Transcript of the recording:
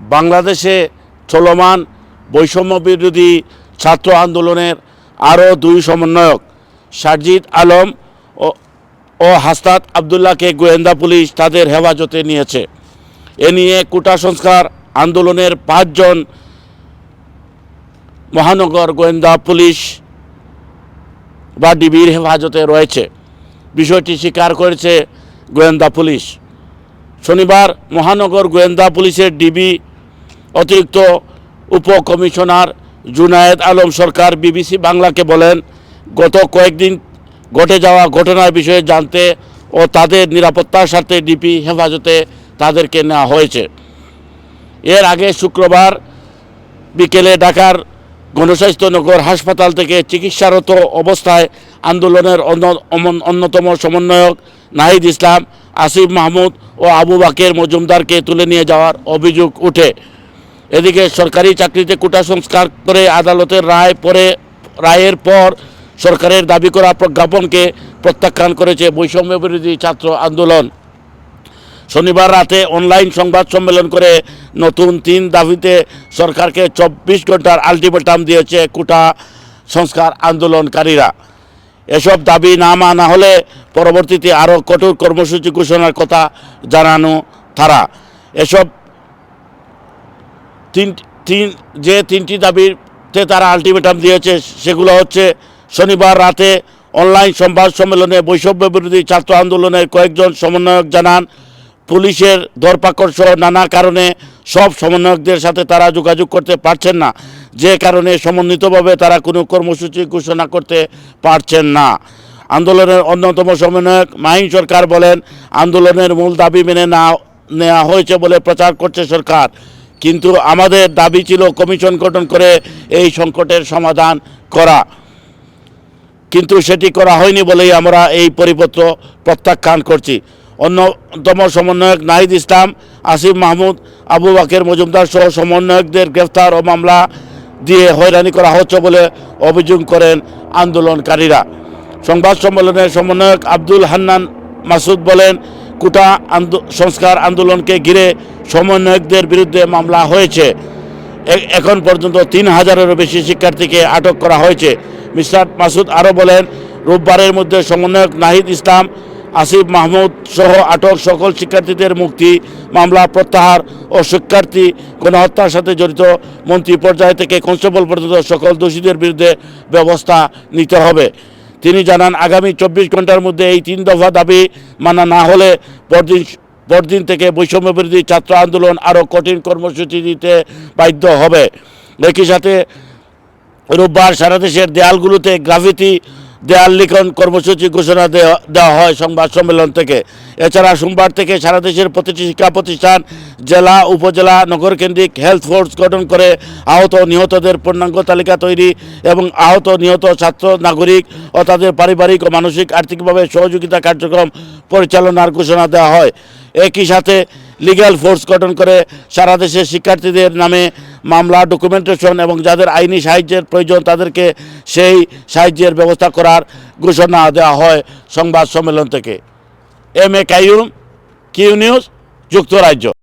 বাংলাদেশে চলমান বৈষম্য বিরোধী ছাত্র আন্দোলনের আরও দুই সমন্বয়ক সারজিদ আলম ও হাস্তাত আবদুল্লাহকে গোয়েন্দা পুলিশ তাদের হেফাজতে নিয়েছে। এ নিয়ে কোটা সংস্কার আন্দোলনের পাঁচজন মহানগর গোয়েন্দা পুলিশ বা ডিবির হেফাজতে রয়েছে। বিষয়টি স্বীকার করেছে গোয়েন্দা পুলিশ। শনিবার মহানগর গোয়েন্দা পুলিশের ডিবি অতিরিক্ত উপকমিশনার জুনায়েদ আলম সরকার বিবিসি বাংলাকে বলেন, গত কয়েকদিন ঘটে যাওয়া ঘটনার বিষয়ে জানতে ও তাদের নিরাপত্তার স্বার্থে ডিপি হেফাজতে তাদেরকে নেওয়া হয়েছে। এর আগে শুক্রবার বিকেলে ঢাকার গণস্বাস্থ্যনগর হাসপাতাল থেকে চিকিৎসারত অবস্থায় আন্দোলনের অন্যতম সমন্বয়ক নাহিদ ইসলাম, আসিফ মাহমুদ ও আবু বাকের মজুমদারকে তুলে নিয়ে যাওয়ার অভিযোগ ওঠে এদিকে সরকারি চাকরিতে কোটা সংস্কার করে আদালতের রায় পরে, রায়ের পর সরকারের দাবি করা প্রজ্ঞাপনকে প্রত্যাখ্যান করেছে বৈষম্য বিরোধী ছাত্র আন্দোলন। শনিবার রাতে অনলাইন সংবাদ সম্মেলন করে নতুন তিন দাবিতে সরকারকে চব্বিশ ঘণ্টার আলটিমেটাম দিয়েছে কোটা সংস্কার আন্দোলনকারীরা। এসব দাবি না মানা হলে পরবর্তীতে আরও কঠোর কর্মসূচি ঘোষণার কথা জানানো, তারা। এসব তিন তিন, যে তিনটি দাবিতে তারা আলটিমেটাম দিয়েছে, সেগুলো হচ্ছে শনিবার রাতে অনলাইন সংবাদ সম্মেলনে বৈষম্য বিরোধী ছাত্র আন্দোলনের কয়েকজন সমন্বয়ক জানান। পুলিশের ধরপাকড় সহ নানা কারণে সব সমন্বয়কদের সাথে তারা যোগাযোগ করতে পারছেন না। যে কারণে সমন্বিতভাবে তারা কোনো কর্মসূচি ঘোষণা করতে পারছেন না। আন্দোলনের অন্যতম সমন্বয়ক মাহিন সরকার বলেন, আন্দোলনের মূল দাবি মেনে না নেওয়া হয়েছে বলে প্রচার করছে সরকার। কিন্তু আমাদের দাবি ছিল কমিশন গঠন করে এই সংকটের সমাধান করা। কিন্তু সেটি করা হয়নি বলেই আমরা এই পরিপত্র প্রত্যাখ্যান করছি। অন্যতম সমন্বয়ক নাহিদ ইসলাম, আসিফ মাহমুদ, আবু বাকের মজুমদার সহ সমন্বয়কদের গ্রেফতার ও মামলা দিয়ে হয়রানি করা হচ্ছে বলে অভিযোগ করেন আন্দোলনকারীরা। সংবাদ সম্মেলনে সমন্বয়ক আব্দুল হান্নান মাসুদ বলেন কোটা সংস্কার আন্দোলনকে ঘিরে সমন্বয়কদের বিরুদ্ধে মামলা হয়েছে। এখন পর্যন্ত তিন হাজারেরও বেশি শিক্ষার্থীকে আটক করা হয়েছে। মিস্টার মাসুদ আরও বলেন, রোববারের মধ্যে সমন্বয়ক নাহিদ ইসলাম, আসিফ মাহমুদ সহ আটক সকল শিক্ষার্থীদের মুক্তি, মামলা প্রত্যাহার ও শিক্ষার্থী গণহত্যার সাথে জড়িত মন্ত্রী পর্যায় থেকে কনস্টেবল পর্যন্ত সকল দোষীদের বিরুদ্ধে ব্যবস্থা নিতে হবে। তিনি জানান, আগামী চব্বিশ ঘণ্টার মধ্যে এই তিন দফা দাবি মানা না হলে পরদিন পরদিন থেকে বৈষম্য বিরোধী ছাত্র আন্দোলন আরও কঠিন কর্মসূচি দিতে বাধ্য হবে। একই সাথে রোববার সারা দেশের দেয়ালগুলোতে গ্রাফিতি দেয়াল লিখন কর্মসূচি ঘোষণা দেওয়া হয় সংবাদ সম্মেলন থেকে। এছাড়া সোমবার থেকে সারা দেশের প্রতিটি শিক্ষা প্রতিষ্ঠান, জেলা, উপজেলা নগরকেন্দ্রিক হেলথ ফোর্স গঠন করে আহত নিহতদের পূর্ণাঙ্গ তালিকা তৈরি এবং আহত নিহত ছাত্র, নাগরিক ও তাদের পারিবারিক ও মানসিক আর্থিকভাবে সহযোগিতা কার্যক্রম পরিচালনার ঘোষণা দেওয়া হয়। একই সাথে লিগ্যাল ফোর্স গঠন করে সারা দেশের শিক্ষার্থীদের নামে মামলা ডকুমেন্টেশন এবং যাদের আইনি সাহায্যের প্রয়োজন তাদেরকে সেই সাহায্যের ব্যবস্থা করার ঘোষণা দেওয়া হয় সংবাদ সম্মেলন থেকে। M A Kaim Q news, যুক্তরাজ্য।